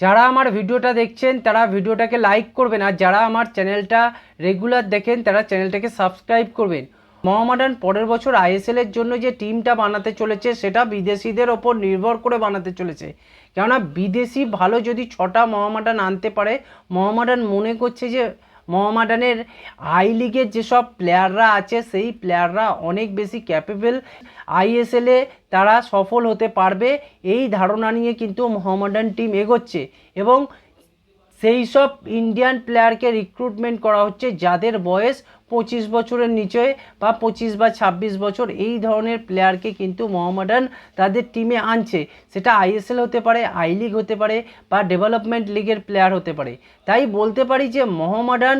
যারা আমার ভিডিওটা দেখছেন, তারা ভিডিওটাকে লাইক করবেন। আর যারা আমার চ্যানেলটা রেগুলার দেখেন, তারা চ্যানেলটাকে সাবস্ক্রাইব করবেন। মহামাডান পরের বছর আইএসএলের জন্য যে টিমটা বানাতে চলেছে, সেটা বিদেশিদের ওপর নির্ভর করে বানাতে চলেছে। কেননা বিদেশি ভালো যদি ছটা মহামাডান আনতে পারে মোহামেডান মনে করছে যে মোহামেডানের আই লিগের যেসব প্লেয়াররা আছে, সেই প্লেয়াররা অনেক বেশি ক্যাপেবল আইএসএলে তারা সফল হতে পারবে, এই ধারণা নিয়ে কিন্তু মোহামডান টিম এগোচ্ছে। এবং সেই সব ইন্ডিয়ান প্লেয়ারকে রিক্রুটমেন্ট করা হচ্ছে যাদের বয়স পঁচিশ বছরের নিচে বা পঁচিশ বা ছাব্বিশ বছর, এই ধরনের প্লেয়ারকে কিন্তু মোহামেডান তাদের টিমে আনছে। সেটা আইএসএল হতে পারে আই লিগ হতে পারে বা ডেভেলপমেন্ট লিগের প্লেয়ার হতে পারে। তাই বলতে পারি যে মোহামেডান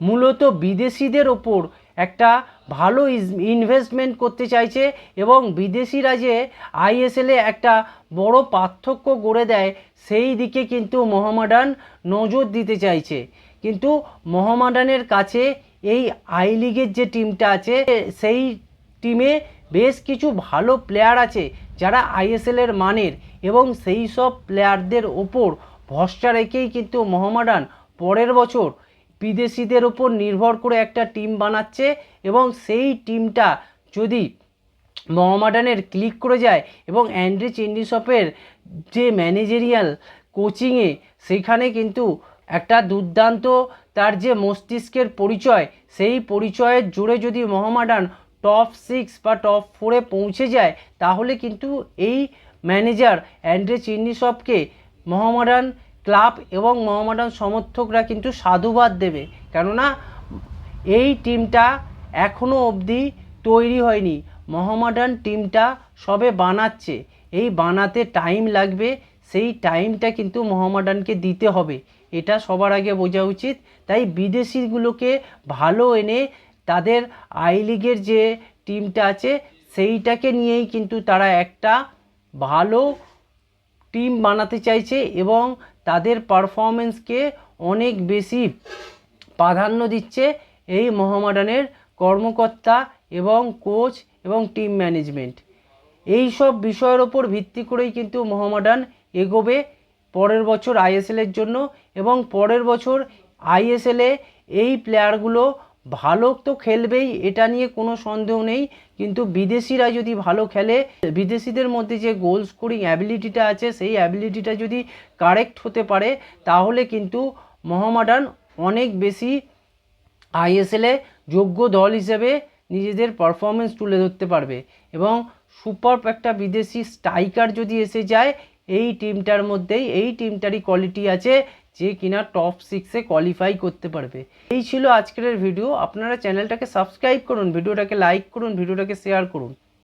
মূলত বিদেশিদের ওপর একটা ভালো ইনভেস্টমেন্ট করতে চাইছে এবং বিদেশিরা যে আইএসএলে একটা বড় পার্থক্য গড়ে দেয়, সেই দিকে কিন্তু মোহামেডান নজর দিতে চাইছে। কিন্তু মোহামেডানের কাছে এই আই লিগের যে টিমটা আছে, সেই টিমে বেশ কিছু ভালো প্লেয়ার আছে যারা আইএসএল এর মানের এবং সেই সব প্লেয়ারদের ওপর ভরসা রেখেই কিন্তু মোহামেডান পরের বছর বিদেশিদের ওপর নির্ভর করে একটা টিম বানাচ্ছে এবং সেই টিমটা যদি মহামাডানের ক্লিক করে যায় এবং অ্যান্ড্রি চিন্ডিসপের যে ম্যানেজেরিয়াল কোচিংয়ে সেখানে কিন্তু একটা দুর্দান্ত তার যে মস্তিষ্কের পরিচয়, সেই পরিচয়ের জোরে যদি মহামাডান টপ সিক্স বা টপ ফোরে পৌঁছে যায়, তাহলে কিন্তু এই ম্যানেজার অ্যান্ড্রে চিন্ডিসপকে মোহামেডান ক্লাব এবং মোহামেডান সমর্থকরা কিন্তু সাধুবাদ দেবে। কেননা, এই টিমটা এখনও অবধি তৈরি হয়নি। মোহামেডান টিমটা সবে বানাচ্ছে। এই বানাতে টাইম লাগবে। সেই টাইমটা কিন্তু মোহামেডানকে দিতে হবে। এটা সবার আগে বোঝা উচিত। তাই বিদেশিগুলোকে ভালো এনে তাদের আই লিগের যে টিমটা আছে, সেইটাকে নিয়েই কিন্তু তারা একটা ভালো টিম বানাতে চাইছে এবং তাদের পারফরমেন্সকে অনেক বেশি প্রাধান্য দিচ্ছে এই মহামডানের কর্মকর্তা এবং কোচ এবং টিম ম্যানেজমেন্ট এই সব বিষয়ের ওপর ভিত্তি করেই কিন্তু মহামডান এগোবে পরের বছর আইএসএলের জন্য এবং পরের বছর আইএসএলে এই প্লেয়ারগুলো ভালো তো খেলবেই, এটা নিয়ে কোনো সন্দেহ নেই, কিন্তু বিদেশিরা যদি ভালো খেলে, বিদেশিদের মধ্যে যে গোল স্কোরিং অ্যাবিলিটিটা আছে, সেই অ্যাবিলিটিটা যদি কারেক্ট হতে পারে, তাহলে কিন্তু মোহামেডান অনেক বেশি আইএসএলে যোগ্য দল হিসেবে নিজেদের পারফরমেন্স তুলে ধরতে পারবে। এবং সুপার একটা বিদেশি স্ট্রাইকার যদি এসে যায়, এই টিমটার মধ্যেই, এই টিমটারই কোয়ালিটি আছে যে কিনা টপ সিক্সে কোয়ালিফাই করতে পারবে। এই ছিল আজকের ভিডিও আপনারা চ্যানেলটাকে সাবস্ক্রাইব করুন ভিডিওটাকে লাইক করুন ভিডিওটাকে শেয়ার করুন।